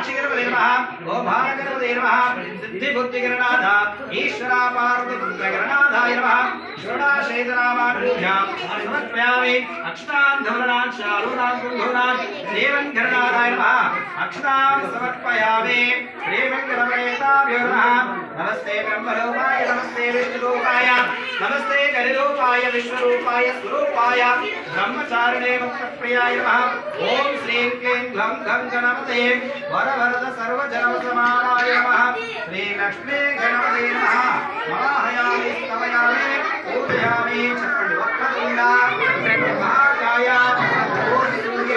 సాక్షిగణపతి నమ ఓ భాగగణపతి నమ సిద్ధిబుద్ధిగణనాథ ఈశ్వరా పార్వతి పుత్రగణనాథాయ నమ. షోడాశేతనామాభ్యాం సమర్పయామి. అక్షతాన్ ధవనాన్ శాలూనాన్ కుంధూనాన్ దేవన్ గణనాథాయ అక్షతాన్ సమర్పయామి. శ్రీమంగళమేతాభ్యో నమ. నమస్తే బ్రహ్మరూపాయ నమస్తే విష్ణురూపాయ నమస్తే గరిరూపాయ విశ్వరూపాయ స్వరూపాయ బ్రహ్మచారిణే భక్తప్రియాయ నమః. ఓం శ్రీం క్లీం గ్లం ఘం గణపతే వరవరద సర్వజనవసమానాయ నమః. శ్రీ లక్ష్మీ గణపతే నమః. మహాయామి స్తవయామి పూజయామి చెప్పండి. వక్రతుండ మహాకాయ సూర్య.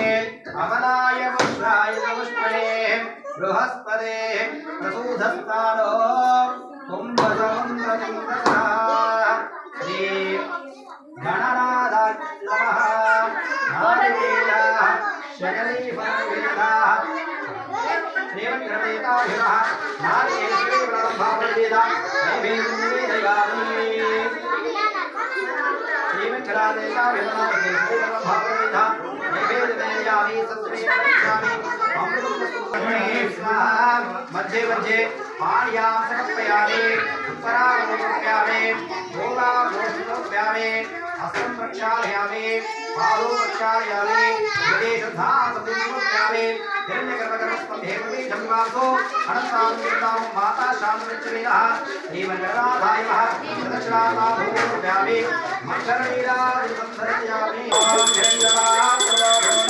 विनाशिनः नादेन्द्रे प्रारम्भाववेदा नैवेन्द्रियामि श्रीमच्छरादेशाभिमनाभिभूतभाववेदा नैवेद्यमेयामि सत्रेयामि समर्पयामि हस्तं प्रक्षालयामि पादौ प्रक्षालयामि विदेशधातुमुप्यामि हिरण्यगर्भगर्भस्पन्धे जम्बासो अनन्तां माता शान्तमिच्छमेनः श्रीमन्गणाधायमः प्रदक्षिणामाभूम्यामि मकरनीराजसंधरयामि ॐ हिरण्यवासवोनन्तरामयोतनेति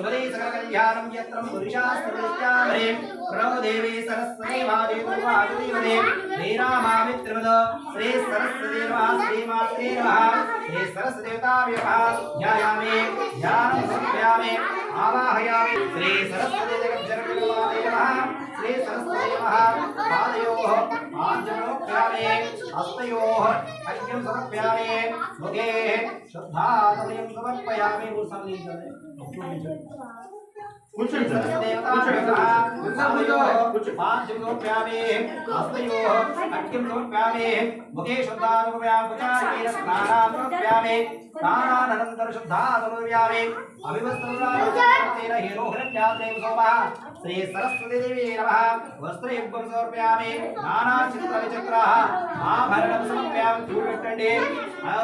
सुमदे सकलकल्याणं यत्र पुरुषास्तदृष्ट्यामरे प्रणो देवे सरस्वती महादेवो महादेवदे हे रामामित्रवद श्रे सरस्वदेवा श्रीमात्रे नमः। हे सरस्वदेवताभ्यः ध्यायामे, ध्यानं समर्पयामे, आवाहयामे। श्री सरस्वती जगद्जनकमाते नमः श्री सरस्वती पादयोः आञ्जनोक्यामि हस्तयोः अर्घ्यं समर्पयामि मुखे श्रद्धातमयं समर्पयामि वो सामने चले కూర్చోండి శ్రీ సరస్వతి నమ వస్త్రయుగ్మం సమర్ప్యామి నానా చిత్ర విచిత్ర ఆభరణం సమర్ప్యామి చూపెట్టండి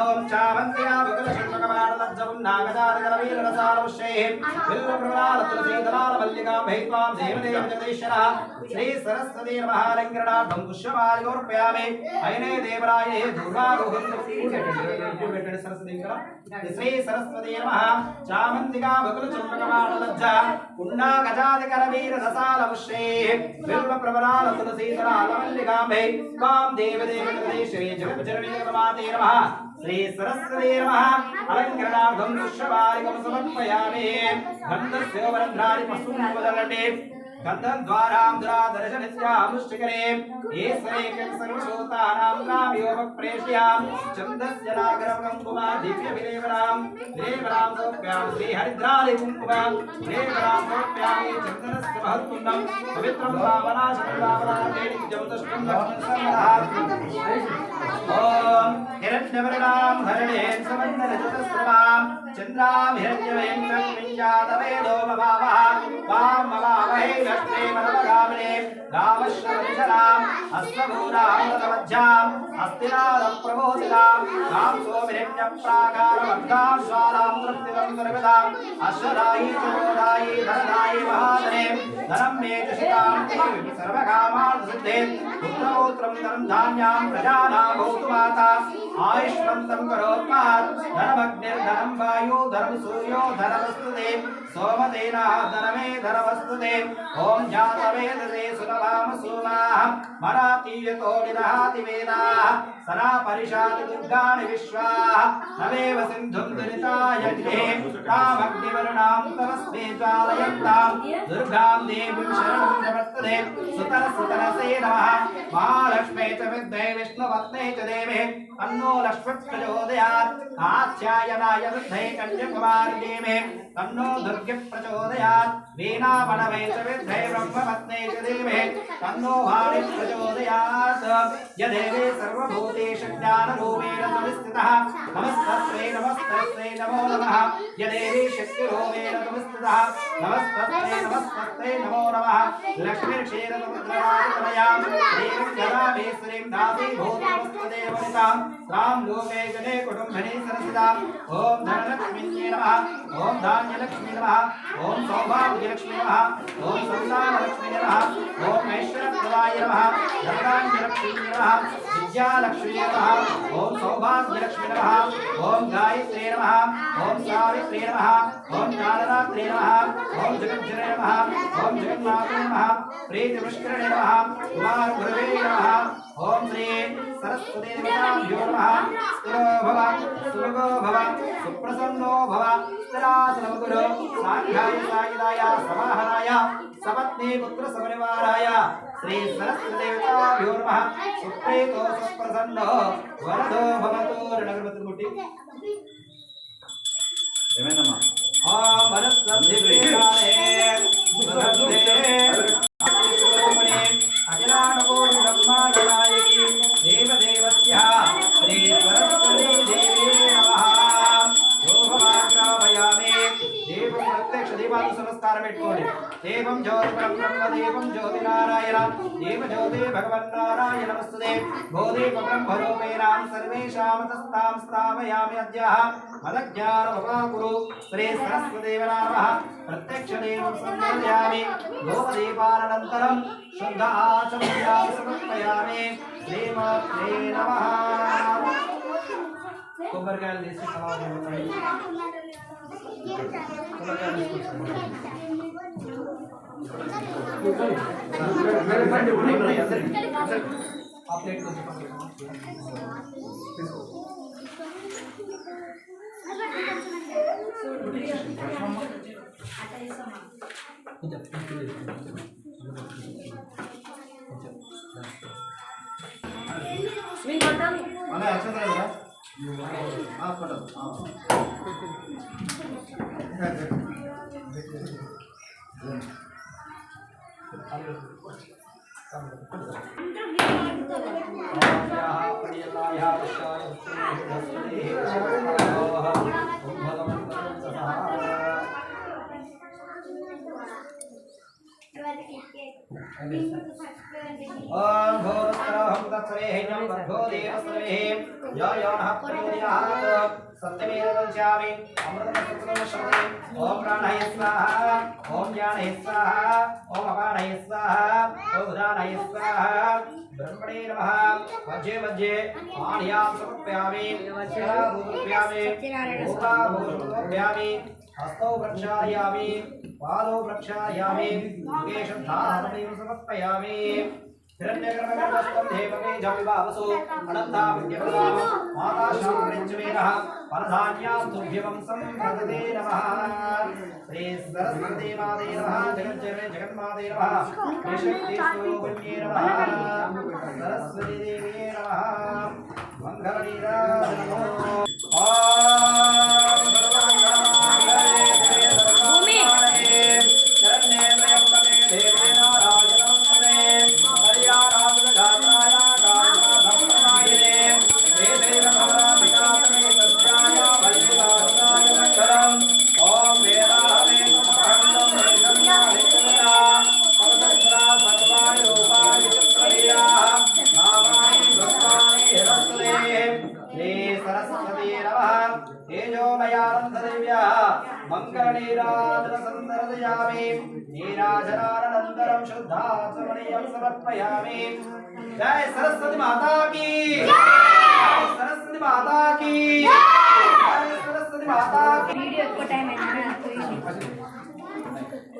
ఓం చావంతిగా భగవ శిల్పకమాన లజ్జవం నాగదానగర మల్లికాం భైత్వాం దేవదేవ జగదీశ్వర శ్రీ సరస్వతి మహాలంకరణార్థం పుష్యమాలి సమర్ప్యామి అయినే దేవరాయ దుర్గారోహం చూపెట్టండి సరస్వతి. శ్రీ సరస్వతి నమ చామంతిగా భగవ శిల్పకమాన లజ్జ పున్నా గజాదికర వీర బిల్వ ప్రవరాల దేవదేవ జగదీశ్వరే జగన్మాతే నమః श्री सरस्वती नमः अलंकरणार्थं वृषभादिकं समर्पयामि। गन्धस्य वरन्ध्रादि पशुं वदलटे गन्धं द्वारां दुरादर्शनस्यामुष्टिकरे ईश्वरे किं सर्वशोतानां नामयोः प्रेषयाम् छन्दस्य नागरं कुमा दिव्यविलेवरां। विलेवरां सौप्यां श्रीहरिद्रादि कुङ्कुमां विलेवरां सौप्यामि चन्दनस्य महत्कुण्डं। पवित्रं भावनाशकरावराजैर्जमदष्टं लक्ष्मणसंवरः ఓం హిరణ్యవర్ణాం హరణేన్ సమన్నరజతస్రవాం చంద్రాం హిరణ్యవేం చక్రింజాతవేదో మమావహ వాం మమావహే లక్ష్మే మనవగామినే రామశ్రవణిశరాం అశ్వభూరామృతమధ్యాం అస్తినాదం ప్రబోధితాం రాం సోమిరణ్య ప్రాకారవర్ధాం జ్వాలాం తృప్తిదం దుర్గదాం అశ్వదాయి చోదాయి ధనదాయి మహాదనే ధనం మే చుషితాం సర్వకామాన్ సిద్ధే పుత్రపౌత్రం ధనం ధాన్యాం ప్రజానాం భౌతు మాతా ఆయుష్మంతం కరోత్మాత్ ధనమగ్నిర్ధనం వాయు ధనం సూర్యో ధనవస్తుతే సోమతేన ధనమే ధనవస్తుతే ఓం జాతవేదసే సులభామ సోమాః మరాతీయతో నిదహాతి వేదాః సనా పరిషాది దుర్గాణి విశ్వాః నవేవ సింధుం దురితాయజ్ఞే తామగ్నివర్ణాం తమస్మే జ్వాలయంతాం దుర్గాం దేవీం శరణం ప్రవర్తతే సుతర సుతరసే నమః మహాలక్ష్మే చ విద్మహే విష్ణువత్నే చ దేవే తన్నో లక్ష్మీ ప్రచోదయాత్ కాత్యాయనాయ విద్మహే కన్యకుమారి దేవే తన్నో దుర్గ ప్రచోదయాత్ వీణావనవే చ విద్మహే బ్రహ్మపత్నే చ దేవే తన్నో వాణి ప్రచోదయాత్ యదేవే సర్వభూతేషు జ్ఞానరూపేణ సంస్థితः నమస్తస్మై నమస్తస్మై నమో నమః యదేవే శక్తిరూపేణ సంస్థితः నమస్తస్మై నమస్తస్మై నమో నమః లక్ష్మీక్షీరసముద్రరాజతనయాం శ్రీం జలామేశ్వరీం దాసీ భూతమస్తదేవనితాం తాం లోకే జనే కుటుంబనే సరసిదాం ఓం ధనలక్ష్మీయే నమః ఓం ధాన్యలక్ష్మీ నమః ఓం సౌభాగ్యలక్ష్మీ నమః ఓం సంతానలక్ష్మీ నమః ఓం ఐశ్వర్యప్రదాయ నమః ధనధాన్యలక్ష్మీ నమః విద్యాలక్ష్మీ నమః ఓం సౌభాగ్యలక్ష్మీ నమః ఓం గాయత్రీ నమః ఓం సావిత్రీ నమః ఓం జ్ఞానరాత్రీ నమః ఓం జగజ్జనే నమః ఓం జగన్నాథే నమః ప్రీతి పుష్కరిణే నమః కుమార గురవే నమః ఓం స్థిరో భవ సులభో భవ సుప్రసన్నో భవ స్థిరాసనముగురు సాధ్యాయ సాయుధాయ సమాహనాయ సపత్ని పుత్ర సమనివారాయ శ్రీ సరస్వతి దేవతాభ్యో నమః సుప్రీతో సుప్రసన్నో వరదో భవతు రణగణపతి ముట్టి ఏమైందమ్మా? ఆ నారాయణ దీప జ్యోతి భగవన్నారాయణ నమస్తే భూదీప బ్రహ్మరూపేణ సర్వేషామతస్తాం స్థాపయామి అద్యః. మదజ్ఞానమపాకురు శ్రీ సరస్వదేవనామః ప్రత్యక్ష దేవం సందర్శయామి. ధూపదీపానంతరం శుద్ధ ఆచమయామి సమర్పయామి. శ్రీమాత్రే నమః. కొబ్బరికాయలు తీసి సమాధానం పెట్టండి. కొబ్బరికాయలు తీసుకొచ్చాను. ఆ ప్లేట్ కొంచెం పక్కన. కొంచెం అలా అక్షంతలు కదా ఆ, పడదు. ఆ. ఓం భూరస్త్రోహం తత్సవేహ్యం వర్గో దేవస్త్రవేహ్యం యో యో నః ప్రచోదయాత్ सत्यमेव जावे अमृतं सुखं ओम प्राणाय स्वाहा, ओम ज्ञानाय स्वाहा, ओम अपानाय स्वाहा ओम उदानाय स्वाहा। ब्रह्मणे नमः। वज्जे वज्जे पाणियाँ समर्पयामि वज्रः भूतयामि भूता भूतयामि हस्तौ प्रक्षालयामि पादौ प्रक्षालयामि मुकेशं धारणं समर्पयामि। మాతాశామృంజమేనః పరధాన్యాం తుభ్యవంశం ప్రదదే నమః శ్రీ సరస్వతీ మాతే నమః జగజ్జనని జగన్మాతే నమః శ్రీ శక్తి నమః మాతా కీ! జయ సరస్వతి మాతా కీ! జయ సరస్వతి మాతా కీ! వీడియో ఎక్కువ టైం అయింది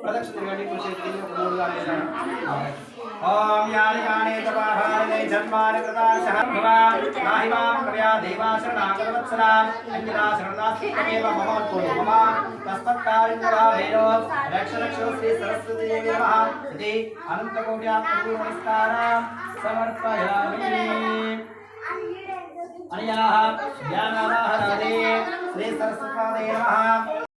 ప్రదక్షిణ తిరగండి కృషి మూడు సార్లు వేసాను. ఓం యాని యాని తపాహాని జన్మాని కృతాని సహర్భవ నాహి మాం కవ్యా దేవా శరణాగతవత్సల అంకితా శరణాస్తికమేవ మమ అనుకోండి మమ తస్మత్కారింద్రా భైరో రక్ష రక్ష శ్రీ సరస్వతి దేవి నమః. ఇది అనంతకోట్యాత్మకూర్ణ